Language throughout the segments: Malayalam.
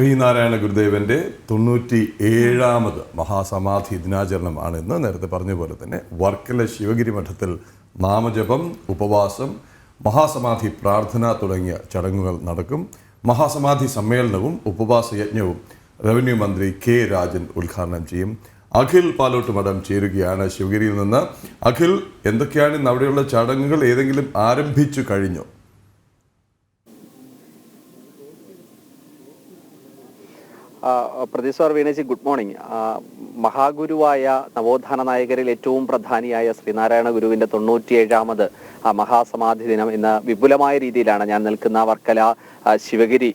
ശ്രീനാരായണ ഗുരുദേവന്റെ തൊണ്ണൂറ്റി ഏഴാമത് മഹാസമാധി ദിനാചരണമാണ് ഇന്ന്. നേരത്തെ പറഞ്ഞ പോലെ തന്നെ വർക്കല ശിവഗിരി മഠത്തിൽ നാമജപം ഉപവാസം മഹാസമാധി പ്രാർത്ഥന തുടങ്ങിയ ചടങ്ങുകൾ നടക്കും. മഹാസമാധി സമ്മേളനവും ഉപവാസ യജ്ഞവും റവന്യൂ മന്ത്രി കെ രാജൻ ഉദ്ഘാടനം ചെയ്യും. അഖിൽ പാലോട്ട് മഠം ചേരുകയാണ് ശിവഗിരിയിൽ നിന്ന്. അഖിൽ എന്തൊക്കെയാണ് ഇന്ന് അവിടെയുള്ള ചടങ്ങുകൾ? ഏതെങ്കിലും ആരംഭിച്ചു കഴിഞ്ഞോ? പ്രദീപ് വീണേജി ഗുഡ് മോർണിംഗ്. മഹാഗുരുവായ നവോത്ഥാന നായകരിൽ ഏറ്റവും പ്രധാനിയായ ശ്രീനാരായണ ഗുരുവിന്റെ തൊണ്ണൂറ്റിയേഴാമത് മഹാസമാധി ദിനം ഇന്ന് വിപുലമായ രീതിയിലാണ് ഞാൻ നിൽക്കുന്ന വർക്കല ശിവഗിരി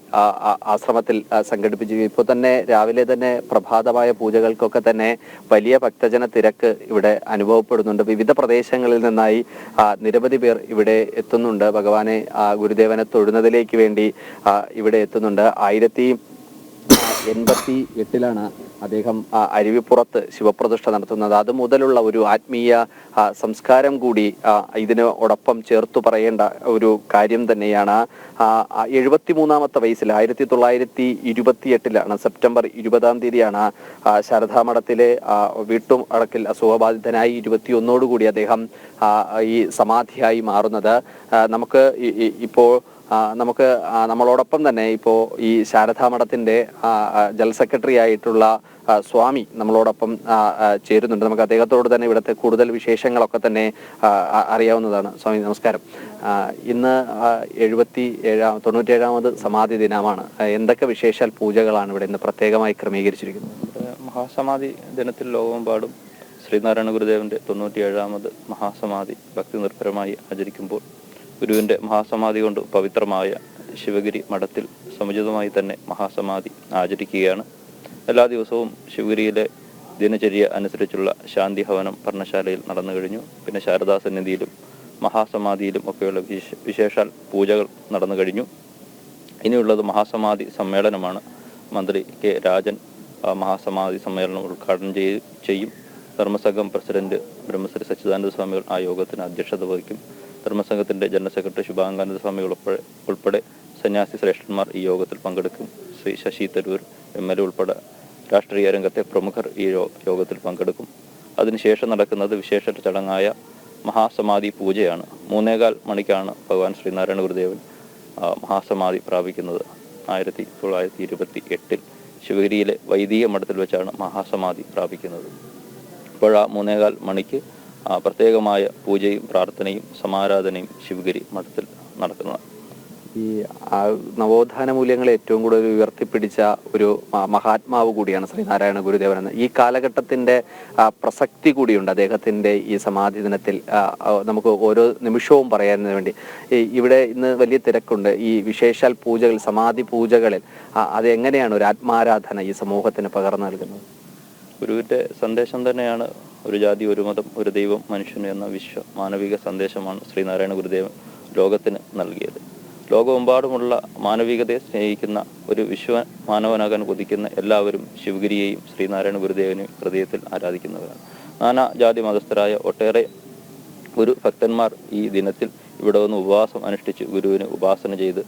ആശ്രമത്തിൽ സംഘടിപ്പിച്ചു ഇപ്പോൾ തന്നെ രാവിലെ തന്നെ പ്രഭാതമായ പൂജകൾക്കൊക്കെ തന്നെ വലിയ ഭക്തജന തിരക്ക് ഇവിടെ അനുഭവപ്പെടുന്നുണ്ട്. വിവിധ പ്രദേശങ്ങളിൽ നിന്നായി നിരവധി പേർ ഇവിടെ എത്തുന്നുണ്ട്. ഭഗവാനെ ഗുരുദേവനെ തൊഴുന്നതിലേക്ക് വേണ്ടി ഇവിടെ എത്തുന്നുണ്ട്. ആയിരത്തി എൺപത്തി എട്ടിലാണ് അദ്ദേഹം അരുവിപ്പുറത്ത് ശിവപ്രതിഷ്ഠ നടത്തുന്നത്. അത് മുതലുള്ള ഒരു ആത്മീയ സംസ്കാരം കൂടി ഇതിനോടൊപ്പം ചേർത്തു പറയേണ്ട ഒരു കാര്യം തന്നെയാണ്. എഴുപത്തി മൂന്നാമത്തെ വയസ്സിൽ ആയിരത്തി തൊള്ളായിരത്തി ഇരുപത്തി എട്ടിലാണ് സെപ്റ്റംബർ ഇരുപതാം തീയതിയാണ് ശാരദാമഠത്തിലെ വീട്ടും അടക്കിൽ അസുഖബാധിതനായി ഇരുപത്തിയൊന്നോടുകൂടി അദ്ദേഹം ഈ സമാധിയായി മാറുന്നത്. നമുക്ക് ഇപ്പോൾ നമുക്ക് നമ്മളോടൊപ്പം തന്നെ ഇപ്പോൾ ഈ ശാരദാ മഠത്തിന്റെ ജനറൽ സെക്രട്ടറി ആയിട്ടുള്ള സ്വാമി നമ്മളോടൊപ്പം ചേരുന്നുണ്ട്. നമുക്ക് അദ്ദേഹത്തോട് തന്നെ ഇവിടുത്തെ കൂടുതൽ വിശേഷങ്ങളൊക്കെ തന്നെ അറിയാവുന്നതാണ്. സ്വാമി നമസ്കാരം. ഇന്ന് എഴുപത്തി ഏഴാം തൊണ്ണൂറ്റേഴാമത് സമാധി ദിനമാണ്. എന്തൊക്കെ വിശേഷാൽ പൂജകളാണ് ഇവിടെ ഇന്ന് പ്രത്യേകമായി ക്രമീകരിച്ചിരിക്കുന്നത്? മഹാസമാധി ദിനത്തിൽ ലോകമെമ്പാടും ശ്രീനാരായണ ഗുരുദേവന്റെ തൊണ്ണൂറ്റിയേഴാമത് മഹാസമാധി ഭക്തി നിർഭരമായി ആചരിക്കുമ്പോൾ ഗുരുവിന്റെ മഹാസമാധി കൊണ്ട് പവിത്രമായ ശിവഗിരി മഠത്തിൽ സമുചിതമായി തന്നെ മഹാസമാധി ആചരിക്കുകയാണ്. എല്ലാ ദിവസവും ശിവഗിരിയിലെ ദിനചര്യ അനുസരിച്ചുള്ള ശാന്തി ഹവനം പർണശാലയിൽ നടന്നു കഴിഞ്ഞു. പിന്നെ ശാരദാ സന്നിധിയിലും മഹാസമാധിയിലും ഒക്കെയുള്ള വിശേഷ വിശേഷാൽ പൂജകൾ നടന്നു കഴിഞ്ഞു. ഇനിയുള്ളത് മഹാസമാധി സമ്മേളനമാണ്. മന്ത്രി കെ രാജൻ മഹാസമാധി സമ്മേളനം ഉദ്ഘാടനം ചെയ്യും. ധർമ്മസംഘം പ്രസിഡന്റ് ബ്രഹ്മശ്രീ സച്ചിദാനന്ദ സ്വാമികൾ ആ യോഗത്തിന് അധ്യക്ഷത വഹിക്കും. ധർമ്മസംഘത്തിന്റെ ജനറൽ സെക്രട്ടറി ശുഭാങ്കാനന്ദ സ്വാമികൾ ഉൾപ്പെടെ ഉൾപ്പെടെ സന്യാസി ശ്രേഷ്ഠന്മാർ ഈ യോഗത്തിൽ പങ്കെടുക്കും. Shri Shashi Tharoor M L A ഉൾപ്പെടെ രാഷ്ട്രീയ രംഗത്തെ പ്രമുഖർ ഈ യോഗത്തിൽ പങ്കെടുക്കും. അതിനുശേഷം നടക്കുന്നത് വിശേഷ ചടങ്ങായ മഹാസമാധി പൂജയാണ്. മൂന്നേകാൽ മണിക്കാണ് ഭഗവാൻ ശ്രീനാരായണ ഗുരുദേവൻ മഹാസമാധി പ്രാപിക്കുന്നത്. ആയിരത്തി തൊള്ളായിരത്തി ഇരുപത്തി എട്ടിൽ ശിവഗിരിയിലെ വൈദിക മഠത്തിൽ വെച്ചാണ് മഹാസമാധി പ്രാപിക്കുന്നത്. ഇപ്പോൾ ആ മൂന്നേകാൽ മണിക്ക് പ്രത്യേകമായ പൂജയും പ്രാർത്ഥനയും സമാരാധനയും ശിവഗിരി മഠത്തിൽ നടക്കുന്നതാണ്. ഈ നവോത്ഥാന മൂല്യങ്ങളെ ഏറ്റവും കൂടുതൽ ഉയർത്തിപ്പിടിച്ച ഒരു മഹാത്മാവ് കൂടിയാണ് ശ്രീനാരായണ ഗുരുദേവൻ എന്ന്. ഈ കാലഘട്ടത്തിന്റെ പ്രസക്തി കൂടിയുണ്ട് അദ്ദേഹത്തിന്റെ ഈ സമാധി ദിനത്തിൽ. നമുക്ക് ഓരോ നിമിഷവും പറയാനു വേണ്ടി. ഇവിടെ ഇന്ന് വലിയ തിരക്കുണ്ട്. ഈ വിശേഷാൽ പൂജകൾ സമാധി പൂജകളിൽ അത് എങ്ങനെയാണ് ഒരു ആത്മാരാധന ഈ സമൂഹത്തിന് പകർന്നു നൽകുന്നത്? ഗുരുവിന്റെ സന്ദേശം തന്നെയാണ് ഒരു ജാതി ഒരു മതം ഒരു ദൈവം മനുഷ്യന് എന്ന വിശ്വ മാനവിക സന്ദേശമാണ് ശ്രീനാരായണ ഗുരുദേവൻ ലോകത്തിന് നൽകിയത്. ലോകമെമ്പാടുമുള്ള മാനവികതയെ സ്നേഹിക്കുന്ന ഒരു വിശ്വ മാനവനാകാൻ കൊതിക്കുന്ന എല്ലാവരും ശിവഗിരിയെയും ശ്രീനാരായണ ഗുരുദേവനെയും ഹൃദയത്തിൽ ആരാധിക്കുന്നവരാണ്. നാനാ ജാതി മതസ്ഥരായ ഒട്ടേറെ ഗുരു ഭക്തന്മാർ ഈ ദിനത്തിൽ ഇവിടെ വന്ന് ഉപവാസം അനുഷ്ഠിച്ച് ഗുരുവിന് ഉപാസന ചെയ്ത്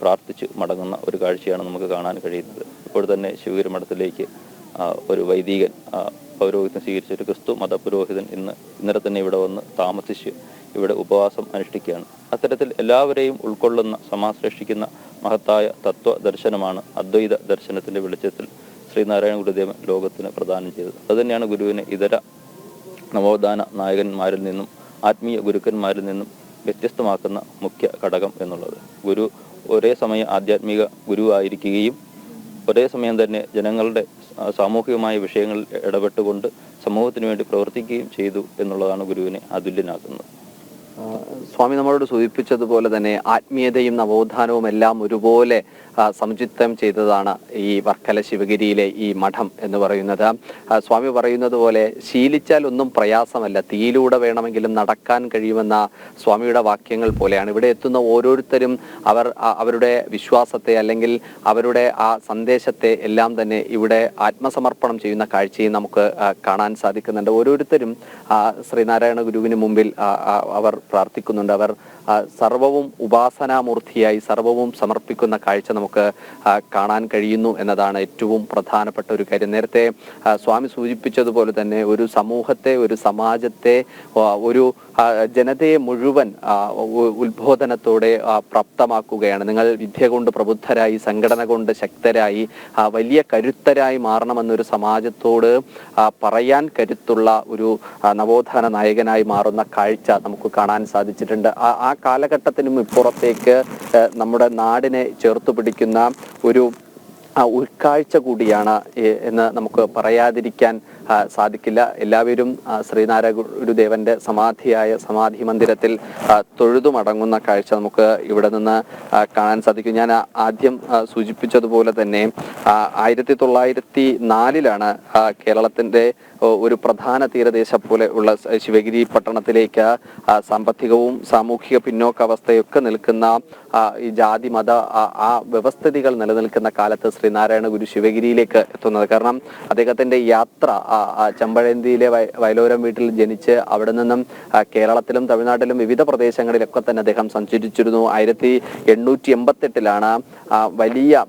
പ്രാർത്ഥിച്ച് മടങ്ങുന്ന ഒരു കാഴ്ചയാണ് നമുക്ക് കാണാൻ കഴിയുന്നത്. ഇപ്പോൾ തന്നെ ശിവഗിരി മഠത്തിലേക്ക് ഒരു വൈദികൻ പൗരോഹിത്യം സ്വീകരിച്ചൊരു ക്രിസ്തു മതപുരോഹിതൻ ഇന്ന് ഇന്നലെ തന്നെ ഇവിടെ വന്ന് താമസിച്ച് ഇവിടെ ഉപവാസം അനുഷ്ഠിക്കുകയാണ്. അത്തരത്തിൽ എല്ലാവരെയും ഉൾക്കൊള്ളുന്ന സമാശ്ലേഷിക്കുന്ന മഹത്തായ തത്വ ദർശനമാണ് അദ്വൈത ദർശനത്തിന്റെ വെളിച്ചത്തിൽ ശ്രീനാരായണ ഗുരുദേവൻ ലോകത്തിന് പ്രദാനം ചെയ്തത്. അതുതന്നെയാണ് ഗുരുവിനെ ഇതര നവോത്ഥാന നായകന്മാരിൽ നിന്നും ആത്മീയ ഗുരുക്കന്മാരിൽ നിന്നും വ്യത്യസ്തമാക്കുന്ന മുഖ്യ ഘടകം എന്നുള്ളത്. ഗുരു ഒരേ സമയം ആധ്യാത്മിക ഗുരുവായിരിക്കുകയും ഒരേ സമയം തന്നെ ജനങ്ങളുടെ സാമൂഹികമായ വിഷയങ്ങളിൽ ഇടപെട്ടുകൊണ്ട് സമൂഹത്തിന് വേണ്ടി പ്രവർത്തിക്കുകയും ചെയ്തു എന്നുള്ളതാണ് ഗുരുവിനെ അതുല്യനാക്കുന്നത്. സ്വാമി നമ്മളോട് സൂചിപ്പിച്ചതുപോലെ തന്നെ ആത്മീയതയും നവോത്ഥാനവും എല്ലാം ഒരുപോലെ സംചിത്തം ചെയ്തതാണ് ഈ വർക്കല ശിവഗിരിയിലെ ഈ മഠം എന്ന് പറയുന്നത്. സ്വാമി പറയുന്നത് പോലെ ശീലിച്ചാൽ ഒന്നും പ്രയാസമല്ല തീയിലൂടെ വേണമെങ്കിലും നടക്കാൻ കഴിയുമെന്ന സ്വാമിയുടെ വാക്യങ്ങൾ പോലെയാണ്. ഇവിടെ എത്തുന്ന ഓരോരുത്തരും അവർ അവരുടെ വിശ്വാസത്തെ അല്ലെങ്കിൽ അവരുടെ ആ സന്ദേശത്തെ എല്ലാം തന്നെ ഇവിടെ ആത്മസമർപ്പണം ചെയ്യുന്ന കാഴ്ചയും നമുക്ക് കാണാൻ സാധിക്കുന്നുണ്ട്. ഓരോരുത്തരും ശ്രീനാരായണ ഗുരുവിന് മുമ്പിൽ അവർ ആ, അവർ പ്രാർത്ഥിക്കുന്നുണ്ട് അവർ ആ, സർവവും ഉപാസനാമൂർത്തിയായി സർവവും സമർപ്പിക്കുന്ന കാഴ്ച നമുക്ക് കാണാൻ കഴിയുന്നു എന്നതാണ് ഏറ്റവും പ്രധാനപ്പെട്ട ഒരു കാര്യം. നേരത്തെ സ്വാമി സൂചിപ്പിച്ചതുപോലെ തന്നെ ഒരു സമൂഹത്തെ ഒരു സമാജത്തെ ഒരു ജനതയെ മുഴുവൻ ഉത്ബോധനത്തോടെ പ്രാപ്തമാക്കുകയാണ്. നിങ്ങൾ വിദ്യ കൊണ്ട് പ്രബുദ്ധരായി സംഘടന കൊണ്ട് ശക്തരായി വലിയ കരുത്തരായി മാറണമെന്നൊരു സമാജത്തോട് പറയാൻ കരുത്തുള്ള ഒരു നവോത്ഥാന നായകനായി മാറുന്ന കാഴ്ച നമുക്ക് കാണാൻ സാധിച്ചിട്ടുണ്ട്. ആ കാലഘട്ടത്തിനും ഇപ്പുറത്തേക്ക് നമ്മുടെ നാടിനെ ചേർത്തു പിടിക്കുന്ന ഒരു ഉൾക്കാഴ്ച കൂടിയാണ് എന്ന് നമുക്ക് പറയാതിരിക്കാൻ സാധിക്കില്ല. എല്ലാവരും ശ്രീനാരായ ഗുരുദേവന്റെ സമാധിയായ സമാധി മന്ദിരത്തിൽ തൊഴുതുമടങ്ങുന്ന കാഴ്ച നമുക്ക് ഇവിടെ നിന്ന് കാണാൻ സാധിക്കും. ഞാൻ ആദ്യം സൂചിപ്പിച്ചതുപോലെ തന്നെ ആയിരത്തി തൊള്ളായിരത്തി നാലിലാണ് കേരളത്തിന്റെ ഒരു പ്രധാന തീരദേശ പോലെ ഉള്ള ശിവഗിരി പട്ടണത്തിലേക്ക് സാമ്പത്തികവും സാമൂഹിക പിന്നോക്കാവസ്ഥയൊക്കെ നിൽക്കുന്ന ഈ ജാതി മത ആ- വ്യവസ്ഥിതികൾ നിലനിൽക്കുന്ന കാലത്ത് ശ്രീനാരായണ ഗുരു ശിവഗിരിയിലേക്ക് എത്തുന്നത്. കാരണം അദ്ദേഹത്തിന്റെ യാത്ര ചമ്പഴന്തിയിലെ വയ- വയലോരം വീട്ടിൽ ജനിച്ച് അവിടെ നിന്നും കേരളത്തിലും തമിഴ്നാട്ടിലും വിവിധ പ്രദേശങ്ങളിലൊക്കെ തന്നെ അദ്ദേഹം സഞ്ചരിച്ചിരുന്നു. ആയിരത്തി എണ്ണൂറ്റി എൺപത്തെട്ടിലാണ് വലിയ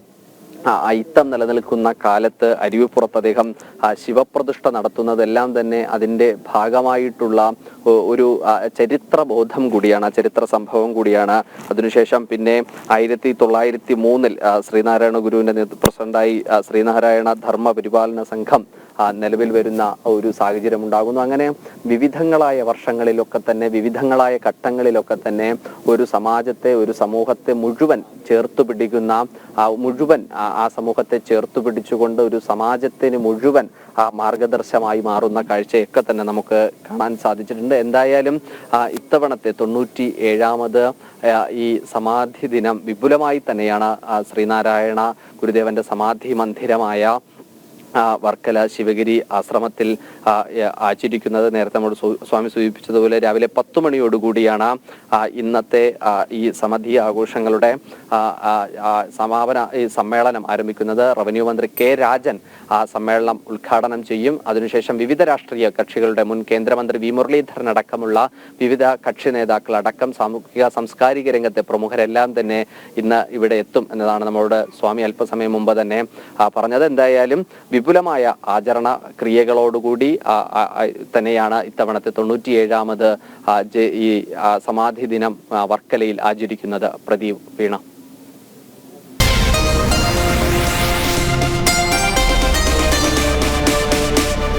അയിത്തം നിലനിൽക്കുന്ന കാലത്ത് അരുവിപ്പുറത്ത് അദ്ദേഹം ശിവപ്രതിഷ്ഠ നടത്തുന്നതെല്ലാം തന്നെ അതിന്റെ ഭാഗമായിട്ടുള്ള ഒരു ചരിത്ര ചരിത്രബോധം കൂടിയാണ് ചരിത്ര സംഭവം കൂടിയാണ്. അതിനുശേഷം പിന്നെ ആയിരത്തി തൊള്ളായിരത്തി മൂന്നിൽ ശ്രീനാരായണ ഗുരുവിന്റെ പ്രസിഡന്റായി ശ്രീനാരായണ ധർമ്മ പരിപാലന സംഘം നിലവിൽ വരുന്ന ഒരു സാഹചര്യം ഉണ്ടാകുന്നു. അങ്ങനെ വിവിധങ്ങളായ വർഷങ്ങളിലൊക്കെ തന്നെ വിവിധങ്ങളായ ഘട്ടങ്ങളിലൊക്കെ തന്നെ ഒരു സമാജത്തെ ഒരു സമൂഹത്തെ മുഴുവൻ ചേർത്തു പിടിക്കുന്ന മുഴുവൻ ആ സമൂഹത്തെ ചേർത്തു പിടിച്ചുകൊണ്ട് ഒരു സമാജത്തിന് മുഴുവൻ ആ മാർഗദർശമായി മാറുന്ന കാഴ്ചയൊക്കെ തന്നെ നമുക്ക് കാണാൻ സാധിച്ചിട്ടുണ്ട്. എന്തായാലും ഇത്തവണത്തെ തൊണ്ണൂറ്റി ഏഴാമത് ഈ സമാധി ദിനം വിപുലമായി തന്നെയാണ് ശ്രീനാരായണ ഗുരുദേവന്റെ സമാധി മന്ദിരമായ വർക്കല ശിവഗിരി ആശ്രമത്തിൽ ആചരിക്കുന്നത് നേരത്തെ നമ്മൾ സ്വാമി സൂചിപ്പിച്ചതുപോലെ രാവിലെ പത്തു മണിയോടുകൂടിയാണ് ഇന്നത്തെ ഈ സമാധി ആഘോഷങ്ങളുടെ സമാപന ഈ സമ്മേളനം ആരംഭിക്കുന്നത്. റവന്യൂ മന്ത്രി കെ രാജൻ ആ സമ്മേളനം ഉദ്ഘാടനം ചെയ്യും. അതിനുശേഷം വിവിധ രാഷ്ട്രീയ കക്ഷികളുടെ മുൻ കേന്ദ്രമന്ത്രി വി മുരളീധരൻ അടക്കമുള്ള വിവിധ കക്ഷി നേതാക്കൾ അടക്കം സാമൂഹിക സാംസ്കാരിക രംഗത്തെ പ്രമുഖരെല്ലാം തന്നെ ഇന്ന് ഇവിടെ എത്തും എന്നതാണ് നമ്മളോട് സ്വാമി അല്പസമയം മുമ്പ് തന്നെ പറഞ്ഞത്. എന്തായാലും വിപുലമായ ആചരണ ക്രിയകളോടുകൂടി തന്നെയാണ് ഇത്തവണത്തെ തൊണ്ണൂറ്റിയേഴാമത് ഈ സമാധി ദിനം വർക്കലയിൽ ആചരിക്കുന്നത് പ്രദീപ് വീണ.